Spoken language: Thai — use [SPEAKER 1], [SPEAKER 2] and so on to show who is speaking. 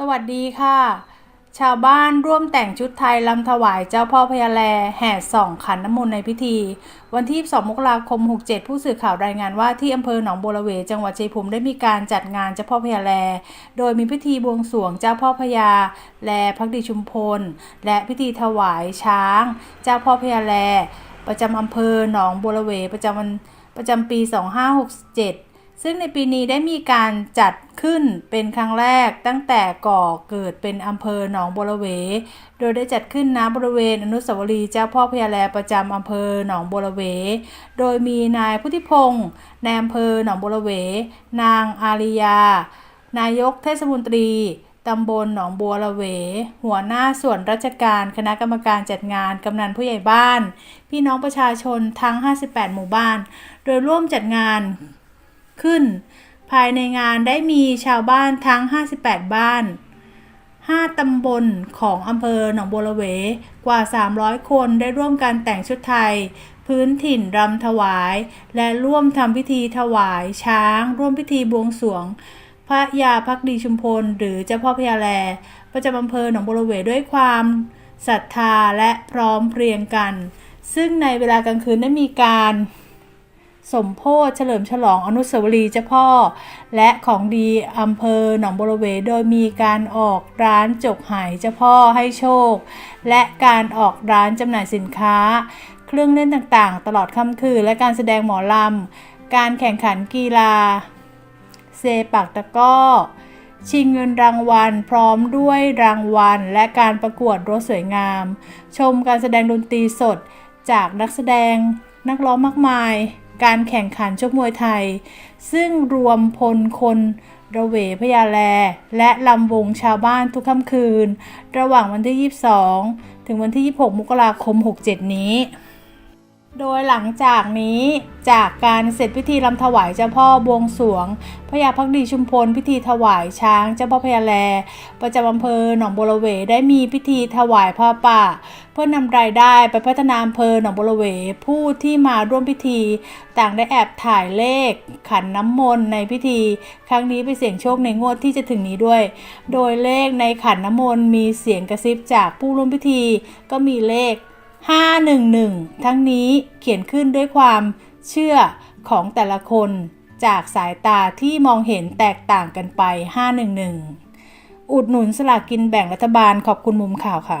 [SPEAKER 1] สวัสดีค่ะ ชาวบ้านร่วมแต่งชุดไทยลำถวายเจ้าพ่อพญาแลแห่ส่องขันน้ำมนต์ในพิธี วันที่ 2 มกราคม 67 ผู้สื่อข่าวรายงานว่าที่อำเภอหนองบัวระเวจังหวัดชัยภูมิได้มีการจัดงานเจ้าพ่อพญาแล โดยมีพิธีบวงสรวงเจ้าพ่อพญาแลพักดีชุมพล และพิธีถวายช้าง เจ้าพ่อพญาแล ประจำอำเภอหนองบัวระเวประจำวันประจำปี 2567 ซึ่งในปีนี้ได้มีการจัดขึ้นเป็นครั้งแรกตั้งแต่ก่อเกิดเป็นอำเภอหนองบัวระเว โดยได้จัดขึ้นณบริเวณอนุสาวรีย์เจ้าพ่อพญาแลประจำอำเภอหนองบัวระเว โดยมีนายพุทธิพงศ์ในอำเภอหนองบัวระเว นางอาริยา นายกเทศมนตรีตำบลหนองบัวระเว หัวหน้าส่วนราชการคณะกรรมการจัดงาน กำนันผู้ใหญ่บ้าน พี่น้องประชาชนทั้ง 58 หมู่บ้าน โดยร่วมจัดงาน ขึ้น ภายในงานได้มีชาวบ้านทั้ง 58 บ้าน 5 ตำบลของอำเภอหนองบัวระเว กว่า 300 คนได้ร่วมกันแต่งชุดไทย พื้นถิ่นรำถวาย และร่วมทำพิธีถวายช้าง ร่วมพิธีบวงสรวง พระยาพักดีชุมพล หรือเจ้าพ่อพญาแล ประจำอำเภอหนองบัวระเวด้วยความศรัทธาและพร้อมเพรียงกัน ซึ่งในเวลากลางคืนได้มีการ สมโพธิเฉลิมฉลองอนุสาวรีย์เจ้าพ่อ และของดีอำเภอหนองบัวเวโดยมีการออกร้านจกหายเจ้าพ่อให้โชค และการออกร้านจำหน่ายสินค้า เครื่องเล่นต่างๆ ตลอดค่ำคืนและการแสดงหมอลำ การแข่งขันกีฬา เซปักตะก้อ ชิงเงินรางวัลพร้อมด้วยรางวัล และการประกวดรถสวยงาม ชมการแสดงดนตรีสดจากนักแสดงนักร้องมากมาย การแข่งขันชกมวยไทย ซึ่งรวมพลคนระเวพญาแล และลำวงชาวบ้านทุกค่ำคืน ระหว่างวันที่ 22 ถึงวันที่ 26 มกราคม 67 นี้ โดยหลังจากนี้จากการเสร็จพิธีรำถวายเจ้าพ่อบวงสรวง พระยาพักดีชุมพล พิธีถวายช้างเจ้าพ่อพญาแล ประจำอำเภอหนองบัวระเวได้มีพิธีถวายผ้าป่า เพื่อนำรายได้ไปพัฒนาอำเภอหนองบัวระเวผู้ที่มาร่วมพิธี ต่างได้แอบถ่ายเลข ขันน้ำมนต์ในพิธี ครั้งนี้ไปเสี่ยงโชคในงวดที่จะถึงนี้ด้วย โดยเลขในขันน้ำมนต์มีเสียงกระซิบจากผู้ร่วมพิธีก็มีเลข 511 ทั้งนี้เขียนขึ้นด้วยความเชื่อของแต่ละคนจากสายตาที่มองเห็นแตกต่างกันไป 511 อุดหนุนสลากกินแบ่งรัฐบาลขอบคุณมุมข่าวค่ะ